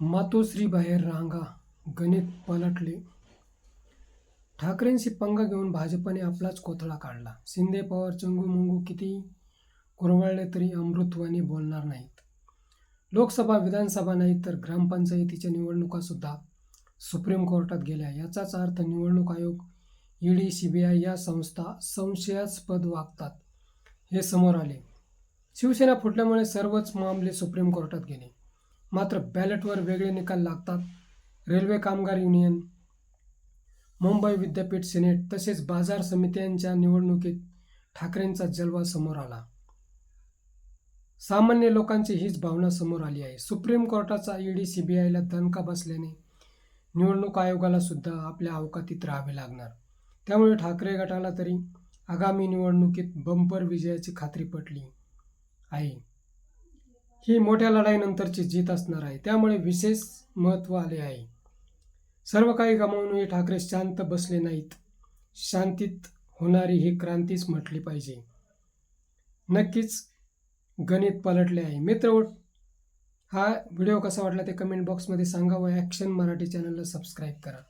मातोश्रीबाहेर रांगा गणित पलटले. ठाकरेंशी पंगा घेऊन भाजपने आपलाच कोथळा काढला. शिंदे पवार चंगू मुंगू किती कुरवळले तरी अमृतवाणी बोलणार नाहीत. लोकसभा विधानसभा नाही तर ग्रामपंचायतीच्या निवडणुकासुद्धा सुप्रीम कोर्टात गेल्या. याचाच अर्थ निवडणूक आयोग ईडी आय या संस्था संशयास्पद वागतात हे समोर आले. शिवसेना फुटल्यामुळे सर्वच मामले सुप्रीम कोर्टात गेले. मात्र बॅलेटवर वेगळे निकाल लागतात. रेल्वे कामगार युनियन मुंबई विद्यापीठ सिनेट तसेच बाजार समित्यांच्या निवडणुकीत ठाकरेंचा जलवा समोर आला. सामान्य लोकांची हीच भावना समोर आली आहे. सुप्रीम कोर्टाचा ईडी सीबीआयला दणका बसल्याने निवडणूक आयोगाला सुद्धा आपल्या अवकातीत राहावे लागणार. त्यामुळे ठाकरे गटाला तरी आगामी निवडणुकीत बंपर विजयाची खात्री पटली आहे. ही मोठ्या लढाईनंतरची जीत असणार आहे. त्यामुळे विशेष महत्त्व आले आहे. सर्व काही गमावूनही ठाकरे शांत बसले नाहीत. शांतीत होणारी ही क्रांतीच म्हटली पाहिजे. नक्कीच गणित पलटले आहे. मित्र हा व्हिडिओ कसा वाटला ते कमेंट बॉक्समध्ये सांगा व ॲक्शन मराठी चॅनलला सबस्क्राईब करा.